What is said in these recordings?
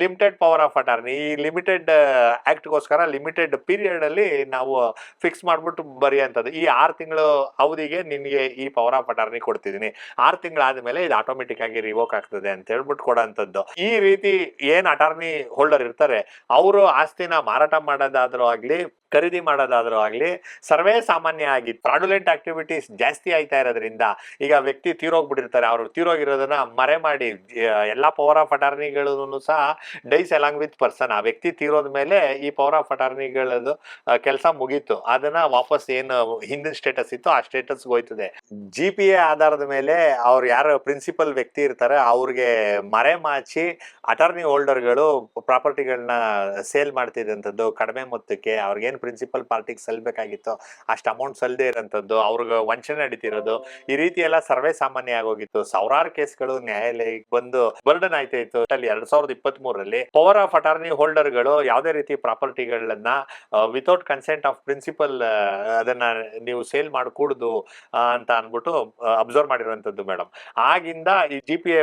Limited power of attorney ಈ limited ಆಕ್ಟ್ಗೋಸ್ಕರ limited period ಅಲ್ಲಿ ನಾವು ಫಿಕ್ಸ್ ಮಾಡ್ಬಿಟ್ಟು ಬರೆಯುವಂಥದ್ದು. ಈ ಆರು ತಿಂಗಳು ಅವಧಿಗೆ ನಿನಗೆ ಈ ಪವರ್ ಆಫ್ ಅಟಾರ್ನಿ ಕೊಡ್ತಿದ್ದೀನಿ. ಆರು ತಿಂಗಳಾದ್ಮೇಲೆ ಇದು ಆಟೋಮೆಟಿಕ್ ಆಗಿ ರಿವೋಕ್ ಆಗ್ತದೆ ಅಂತ ಹೇಳ್ಬಿಟ್ಟು ಕೊಡೋಂಥದ್ದು. ಈ ರೀತಿ ಏನ್ ಅಟಾರ್ನಿ ಹೋಲ್ಡರ್ ಇರ್ತಾರೆ, ಅವರು ಆಸ್ತಿನ ಮಾರಾಟ ಮಾಡೋದಾದ್ರೂ ಆಗ್ಲಿ, ಖರೀದಿ ಮಾಡೋದಾದ್ರೂ ಆಗ್ಲಿ, ಸರ್ವೇ ಸಾಮಾನ್ಯ ಆಗಿ ಫ್ರಾಡುಲೆಂಟ್ ಆಕ್ಟಿವಿಟೀಸ್ ಜಾಸ್ತಿ ಆಯ್ತಾ ಇರೋದ್ರಿಂದ ಈಗ ವ್ಯಕ್ತಿ ತೀರೋಗ್ಬಿಟ್ಟಿರ್ತಾರೆ. ಅವರು ತೀರೋಗಿರೋದನ್ನ ಮರೆ ಮಾಡಿ ಎಲ್ಲಾ ಪವರ್ ಆಫ್ ಅಟಾರ್ನಿಗಳನ್ನು ಸಹ ಡೈಸ್ ಅಲಾಂಗ್ ವಿತ್ ಪರ್ಸನ್ ಆ ವ್ಯಕ್ತಿ ತೀರೋದ ಮೇಲೆ ಈ ಪವರ್ ಆಫ್ ಅಟಾರ್ನಿಗಳದು ಕೆಲಸ ಮುಗೀತು. ಅದನ್ನ ವಾಪಸ್ ಏನು ಹಿಂದಿನ ಸ್ಟೇಟಸ್ ಇತ್ತು ಆ ಸ್ಟೇಟಸ್ ಹೋಯ್ತದೆ. ಜಿ ಪಿ ಎ ಆಧಾರದ ಮೇಲೆ ಅವ್ರು ಯಾರು ಪ್ರಿನ್ಸಿಪಲ್ ವ್ಯಕ್ತಿ ಇರ್ತಾರೆ, ಅವ್ರಿಗೆ ಮರೆ ಮಾಚಿ ಅಟಾರ್ನಿ ಹೋಲ್ಡರ್ಗಳು ಪ್ರಾಪರ್ಟಿಗಳನ್ನ ಸೇಲ್ ಮಾಡ್ತಿದ್ದಂಥದ್ದು, ಕಡಿಮೆ ಮೊತ್ತಕ್ಕೆ ಅವ್ರಿಗೇನು ಪ್ರಿನ್ಸಿಪಲ್ ಪಾರ್ಟಿಗೆ ಸಲ್ಬೇಕಾಗಿತ್ತು ಅಷ್ಟು ಅಮೌಂಟ್ ಸಲ್ಲದೆ ಇರೋಂಥದ್ದು, ಅವ್ರಿಗೆ ವಂಚನೆ ನಡೀತಿರೋದು, ಈ ರೀತಿ ಎಲ್ಲ ಸರ್ವೇ ಸಾಮಾನ್ಯ ಆಗೋಗಿತ್ತು. ಸಾವಿರಾರು ಕೇಸ್ಗಳು ನ್ಯಾಯಾಲಯಕ್ಕೆ ಬಂದು ಬರ್ಡನ್ ಆಯ್ತಾ ಇತ್ತು. ಅಲ್ಲಿ ಎರಡ್ ಸಾವಿರದ ಮೂರರಲ್ಲಿ ಪವರ್ ಆಫ್ ಅಟಾರ್ನಿ ಹೋಲ್ಡರ್ಗಳು ಯಾವುದೇ ರೀತಿ ಪ್ರಾಪರ್ಟಿಗಳನ್ನ ವಿತೌಟ್ ಕನ್ಸೆಂಟ್ ಆಫ್ ಪ್ರಿನ್ಸಿಪಲ್ ಅದನ್ನ ನೀವು ಸೇಲ್ ಮಾಡಕೂಡ್ದು ಅಂತ ಅನ್ಬಿಟ್ಟು ಅಬ್ಸರ್ವ್ ಮಾಡಿರುವಂತದ್ದು ಮೇಡಮ್ ಆಗಿಂದ ಈ ಜಿ ಪಿ ಎ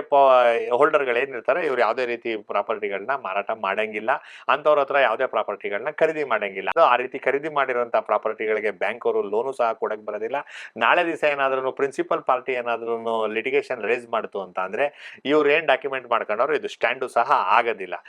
ಹೋಲ್ಡರ್ಗಳು ಏನಿರ್ತಾರೆ, ಇವ್ರು ಯಾವುದೇ ರೀತಿ ಪ್ರಾಪರ್ಟಿಗಳನ್ನ ಮಾರಾಟ ಮಾಡಂಗಿಲ್ಲ. ಅಂತವ್ರ ಹತ್ರ ಯಾವುದೇ ಪ್ರಾಪರ್ಟಿಗಳನ್ನ ಖರೀದಿ ಮಾಡಂಗಿಲ್ಲ. ಆ ರೀತಿ ಖರೀದಿ ಮಾಡಿರುವಂತಹ ಪ್ರಾಪರ್ಟಿಗಳಿಗೆ ಬ್ಯಾಂಕ್ ಅವರು ಲೋನು ಸಹ ಕೊಡಕ್ ಬರೋದಿಲ್ಲ. ನಾಳೆ ದಿವಸ ಏನಾದ್ರೂ ಪ್ರಿನ್ಸಿಪಲ್ ಪಾರ್ಟಿ ಏನಾದ್ರೂ ಲಿಟಿಗೇಷನ್ ರೇಸ್ ಮಾಡ್ತು ಅಂತ ಅಂದ್ರೆ, ಇವ್ರು ಏನ್ ಡಾಕ್ಯುಮೆಂಟ್ ಮಾಡ್ಕೊಂಡವ್ರು, ಇದು ಸ್ಟ್ಯಾಂಡು ಸಹ ಆಗೋದಿಲ್ಲ di là.